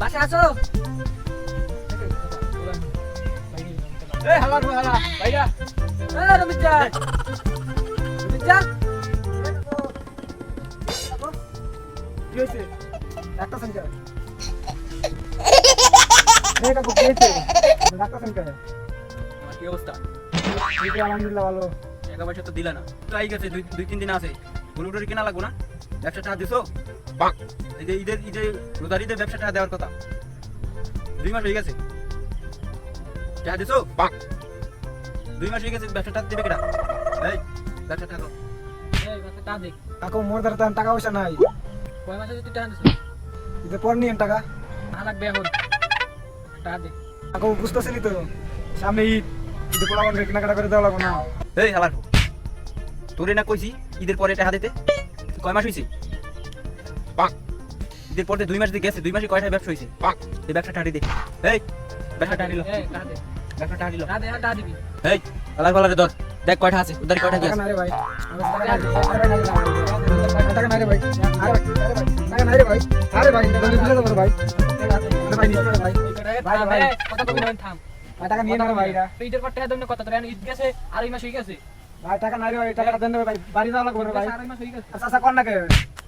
বাসা আছো হালা হালা ভাইরা এ রমিজা রমিজা কি হয়েছে? সংখ্যা সংখ্যা অবস্থা? আলহামদুলিল্লাহ ভালো। টাকা পয়সা তো দিলা না। তো আই গেছে দুই তিন দিন আছে। গরুটরি কেনা লাগবো না? ব্যবসা টাকা দিছো? এই যে ঈদের রোজার ঈদের ব্যবসা টাকা দেওয়ার কথা। দুই মাস হয়ে গেছে। টাকা দিছো? দুই মাস হয়ে গেছে ব্যবসা টাকা দেবে কেটা এই ব্যবসা টাকা কাকু মোর দ্বারা তো টাকা পয়সা নাই। কয় মাসে তুই টাকা দিছিস ঈদের পর নিয়েন টাকা। না লাগবে এখন। টাকা দে কাকু বুঝতেছিলি তো? সামনে ঈদ। ঈদে পোলা আমাদের কেনাকাটা করে দেওয়া লাগবে না। এই হালার তোরে না কইছি ঈদের পরে টাকা দিতে? কয় মাস হয়েছে ঈদের পরে দুই মাস দিয়ে গেছে দুই মাসে কয়টা ব্যবসা হয়েছে? এই ব্যবসা টাকা দে এই ব্যবসা দে। ব্যবসা দিবি। এই হালার পালারে ধর। দেখ কয়টা আছে উদারি কয়টা কি আছে ভাই। টাকা নাই রে ভাই। টাকা নাই রে ভাই। আরে ভাই। টাকা নাই রে ভাই। আরে ভাই টাকা নিয়ে যাব রে ভাই। ভাই নিয়ে যাব রে ভাই। ভাই, ভাই। এই, কথা কবি না থাম। টাকা নিয়ে না রে ভাই। ঈদের পর টাকা দেবেন কত তোর ঈদ গেছে আড়াই মাস হয়ে গেছে। ভাই টাকা নাই রে ভাই টাকাটা দেন রে ভাই। বাড়ি যাওয়া লাগবে রে ভাই। আড়াই মাস গেছে। আচ্ছা আচ্ছা কর না কে?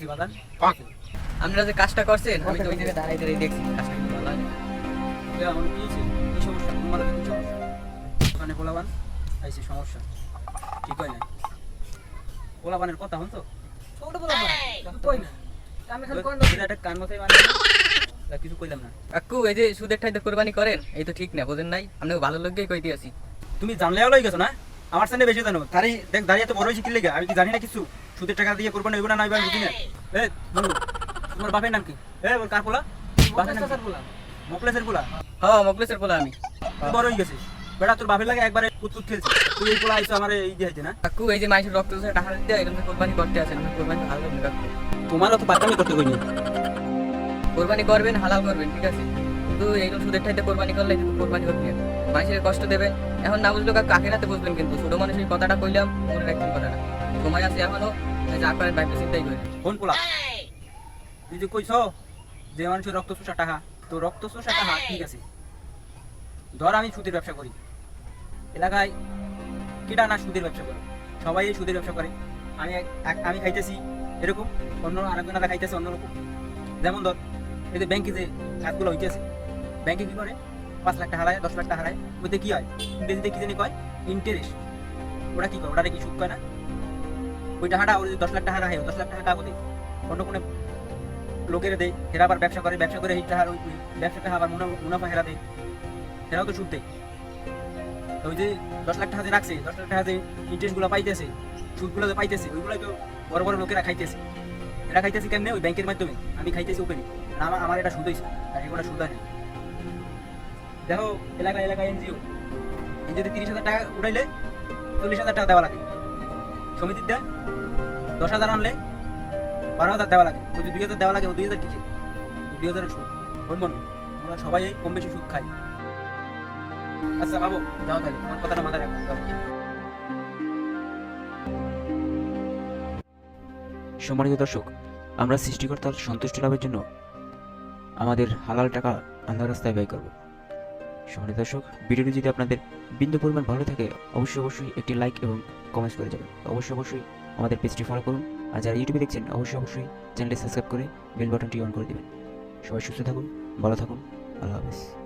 কি হয়েছে বাদান আপনারা যে কাজটা করছেন আমি তো ওই জায়গায় দাঁড়াই দাঁড়াই দেখছি কাজটা কিন্তু ভালো হয়। আমার কি কি সমস্যা? তোমার কি সমস্যা? ওখানে পোলাবান আইছে সমস্যা। কি কয় না? পোলাবানের কথা হন তো ছোট বলো কই না। আমি খালি কই একটা কান মাথায় মানে। কিছু কইলাম না। কাকু এই যে সুদের ঠাইতে কোরবানি করেন এই তো ঠিক না বোঝেন নাই। আপনাকে ভালো লোককেই কই দিয়েছি তুমি জানলে লই গেছো না? আমার সামনে বেশি জানো। তারই দেখ দাঁড়িয়ে তো বড় হয়েছে কি লেগে আমি কি জানি না কিছু? সুদের টাকা দিয়ে করব না হইব না না এবার বুঝি না। এ বন্ধু তোমার বাপের নাম কি? এ বল কার পোলা? বাপের নাম কি? মোকলেসের পোলা? হ্যাঁ মোকলেসের বলা আমি। বড় হয়ে বেটা তোর বাপের লাগে একবারে কুতুত খেলছে তুই এই পোলা আইছো আমার এই না? কাকু এই যে মাইসের রক্ত চোষা টাকা এরকম কোরবানি করতে আছেন কোরবানি ভালো করবেন কাকু। তোমারও তো করতে কইনি। কোরবানি করবেন হালাল করবেন ঠিক আছে? কিন্তু এইরকম সুদের ঠাইতে কোরবানি করলে কোরবানি করতে মাইসের কষ্ট দেবেন। এখন না বুঝলো কাকু কাকে রাতে বুঝবেন কিন্তু? ছোট মানুষ এই কথাটা কইলাম মনে রাখবেন কথাটা। সময় আছে এখনও। এই যে আপনার চিন্তাই করেন কোন পোলা? তুই যে কইছ যে মানুষের রক্ত চোষা টাকা তো রক্ত চোষা টাকা ঠিক আছে। ধর আমি সুদের ব্যবসা করি। এলাকায় কিটা না সুদের ব্যবসা করে? সবাই এই সুদের ব্যবসা করে। আমি আমি খাইতেছি এরকম অন্য আরেকজনেরা খাইতেছে অন্যরকম যেমন ধর এই যে ব্যাংকে যে কাজগুলো হইতেছে ব্যাংকে কি করে? পাঁচ লাখ টাকা হারায় দশ লাখ টাকা হারায়। ওইতে কি হয়? ইংরেজিতে কি জানি কয়? ইন্টারেস্ট ওরা কি করে ওটা কি সুদ কয় না? ওই টাকাটা ওই দশ লাখ টাকা হারায় দশ লাখ টাকা কাগজে। অন্য কোনো লোকের দেয় এরা আবার ব্যবসা করে ব্যবসা করে এই টাকা ওই ব্যবসা টাকা আবার মুনাফা হেরা দেয়। এরাও তো সুদ দেয়। ওই যে দশ লাখ টাকা যে রাখছে, দশ লাখ টাকা যে ইন্টারেস্টগুলো পাইতেছে, সুদগুলো যে পাইতেছে ওইগুলো তো বড় বড় লোকেরা খাইতেছে। এরা খাইতেছে কেমনে? ওই ব্যাংকের মাধ্যমে। আমি খাইতেছি ওপেনে আমার আমার এটা সুদ হয়েছে আর এগুলো সুদ হয় দেখো এলাকা এলাকায় এনজিও। এনজিওতে তিরিশ হাজার টাকা উঠাইলে চল্লিশ হাজার টাকা দেওয়া লাগে। সমিতির দেয়। দশ হাজার আনলে বারো হাজার দেওয়া লাগে। ওই যে দুই হাজার দেওয়া লাগে ওই দুই হাজার কিসে দুই হাজারের সুদ। বলবন আমরা সবাই এই কম বেশি সুদ খাই। আচ্ছা বাবু, যাও তাহলে। আমার কথাটা মাথায় রাখো, যাও। সম্মানিত দর্শক, আমরা সৃষ্টিকর্তার সন্তুষ্টি লাভের জন্য আমাদের হালাল টাকা আন্ধার রাস্তায় ব্যয় করব। সম্মানিত দর্শক, ভিডিওটি যদি আপনাদের বিন্দু পরিমাণ ভালো থাকে, অবশ্যই অবশ্যই একটি লাইক এবং কমেন্টস করে যাবেন। অবশ্যই অবশ্যই আমাদের পেজটি ফলো করুন আর যারা ইউটিউবে দেখছেন, অবশ্যই অবশ্যই চ্যানেলটি সাবস্ক্রাইব করে বেল বাটনটি অন করে দেবেন। সবাই সুস্থ থাকুন, ভালো থাকুন, আল্লাহ হাফেজ।